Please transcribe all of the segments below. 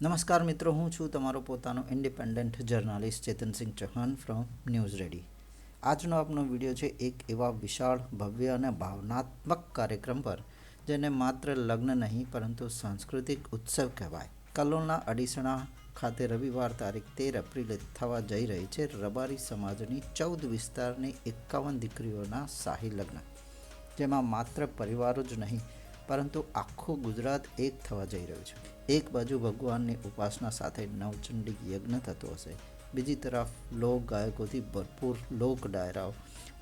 નમસ્કાર મિત્રો, હું છું તમારો પોતાનો independent journalist Chetansinh Chauhan from news ready આજનો આપનો વીડિયો છે એક એવા વિશાળ, ભવ્ય અને ભાવનાત્મક કાર્યક્રમ પર, જેને માત્ર લગ્ન નહીં, પરંતુ સાંસ્કૃતિક ઉત્સવ કહેવાય. કલોલના અડીસણા ખાતે રવિવાર તારીખ તેર એપ્રિલે થવા જઈ રહી છે રબારી સમાજની ચૌદ વિસ્તારની એકાવન દીકરીઓના શાહી લગ્ન, જેમાં માત્ર પરિવારો જ નહીં, પરંતુ આખું ગુજરાત એક થવા જઈ રહ્યું છે. એક બાજુ ભગવાનની ઉપાસના સાથે નવચંડી યજ્ઞ થતો હશે. બીજી તરફ લોક ગાયકોથી ભરપૂર લોક ડાયરાઓ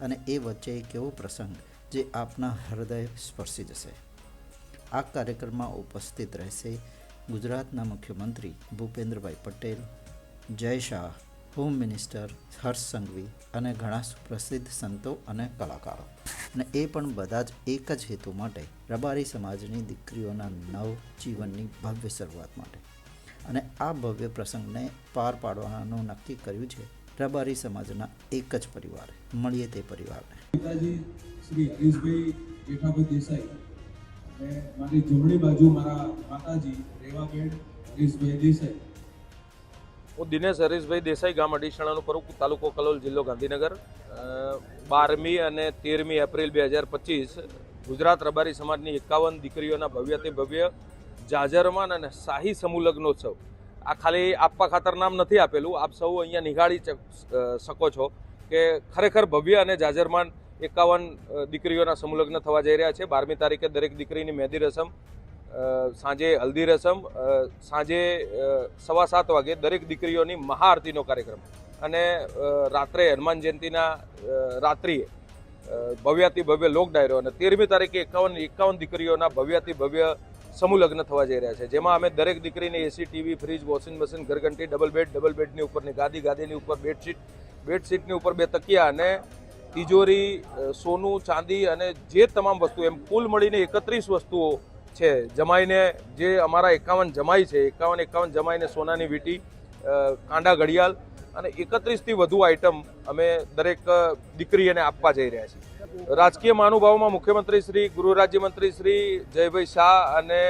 અને એ વચ્ચે એક એવો પ્રસંગ જે આપના હૃદય સ્પર્શી જશે. આ કાર્યક્રમમાં ઉપસ્થિત રહેશે ગુજરાતના મુખ્યમંત્રી ભૂપેન્દ્રભાઈ પટેલ. જય શાહ. હોમ મિનિસ્ટર, હર્ષ સંઘવી અને ઘણા સુપ્રસિદ્ધ સંતો અને કલાકારો. અને એ પણ બધા જ એક જ હેતુ માટે રબારી સમાજની દીકરીઓના નવ જીવનની ભવ્ય શરૂઆત માટે. અને આ ભવ્ય પ્રસંગને પાર પાડવાનું નક્કી કર્યું છે રબારી સમાજના એક જ પરિવારે. મળીએ તે પરિવારને. પિતાજી, શ્રી મારી જમણી બાજુ મારા માતાજી રેવાબેન હરીશભાઈ દેસાઈ. હું દિનેશ હરીશભાઈ દેસાઈ ગામ અડીસણાનું પ્રમુખ, તાલુકો કલોલ, જિલ્લો ગાંધીનગર. બારમી અને તેરમી એપ્રિલ બે હજાર પચીસ ગુજરાત રબારી સમાજની એકાવન દીકરીઓના ભવ્યતે ભવ્ય જાજરમાન અને શાહી સમૂહ લગ્નોત્સવ આ ખાલી આપવા ખાતર નામ નથી આપેલું, આપ સૌ અહીંયા નિહાળી શકો છો કે ખરેખર ભવ્ય અને જાજરમાન એકાવન દીકરીઓના સમૂહ થવા જઈ રહ્યા છે. બારમી તારીખે દરેક દીકરીની મહેંદી રસમ સાંજે હલ્દી રસમ સાંજે સવા સાત વાગે દરેક દીકરીઓની મહાઆરતીનો કાર્યક્રમ. અને રાત્રે હનુમાન જયંતિના રાત્રિએ ભવ્યાતિ ભવ્ય લોક ડાયરો અને તેરમી તારીખે એકાવન એકાવન દીકરીઓના ભવ્યાતિ ભવ્ય સમૂહ થવા જઈ રહ્યા છે. જેમાં અમે દરેક દીકરીને AC TV fridge washing machine ઘરઘંટી double bed double બેડની ઉપરની ગાદી, ગાદીની ઉપર બેડશીટ બેડશીટની ઉપર બે તકિયા અને તિજોરી સોનું, ચાંદી અને જે તમામ વસ્તુ એમ કુલ મળીને એકત્રીસ વસ્તુઓ છે. જમાઈને જે અમારા એકાવન જમાઈ છે, એકાવન એકાવન જમાઈને સોનાની વીંટી કાંડા ઘડિયાળ અને એકત્રીસથી વધુ આઇટમ અમે દરેક દીકરીને આપવા જઈ રહ્યા છીએ. રાજકીય મહાનુભાવોમાં મુખ્યમંત્રી શ્રી, ગૃહ રાજ્યમંત્રી શ્રી જયભાઈ શાહ અને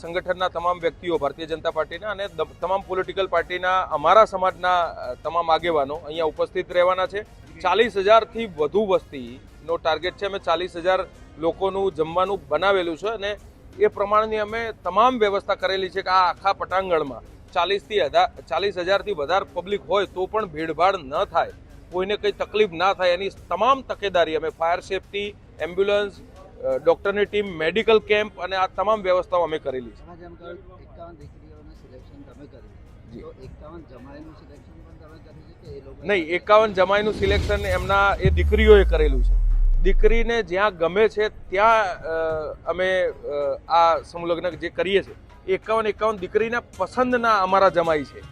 સંગઠનના તમામ વ્યક્તિઓ, ભારતીય જનતા પાર્ટીના અને તમામ પોલિટિકલ પાર્ટીના અમારા સમાજના તમામ આગેવાનો અહીંયા ઉપસ્થિત રહેવાના છે. ચાલીસ હજારથી વધુ વસ્તીનો ટાર્ગેટ છે. અમે ચાલીસ હજાર લોકોનું જમવાનું બનાવેલું છે અને એ પ્રમાણની અમે તમામ વ્યવસ્થા કરેલી છે કે આ આખા પટાંગણમાં ચાલીસથી હજાર ચાલીસ હજારથી વધારે પબ્લિક હોય તો પણ ભીડભાડ ન થાય. કોઈને કંઈ તકલીફ ના થાય. એની તમામ તકેદારી અમે ફાયર સેફટી એમ્બ્યુલન્સ ડૉક્ટરની ટીમ મેડિકલ કેમ્પ અને આ તમામ વ્યવસ્થાઓ અમે કરેલી છે. નહીં એકાવન જમાઈનું સિલેક્શન એમના એ દીકરીઓએ કરેલું છે. દીકરીને જ્યાં ગમે છે ત્યાં અમે આ સમૂહલગ્ન જે કરીએ છીએ એકાવન એકાવન દીકરીના પસંદના અમારા જમાઈ છે.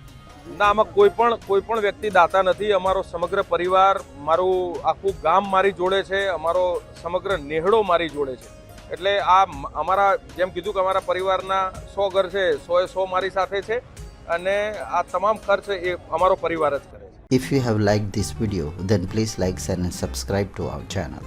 ના આમાં કોઈ પણ કોઈ પણ વ્યક્તિ દાતા નથી. અમારો સમગ્ર પરિવાર મારું આખું ગામ મારી જોડે છે. અમારો સમગ્ર નેહડો મારી જોડે છે. એટલે આ અમારા જેમ કીધું કે અમારા પરિવારના સો ઘર છે સો એ સો મારી સાથે છે અને આ તમામ ખર્ચ એ અમારો પરિવાર જ કરે છે. If you have liked this video, then please like, share and subscribe to our channel.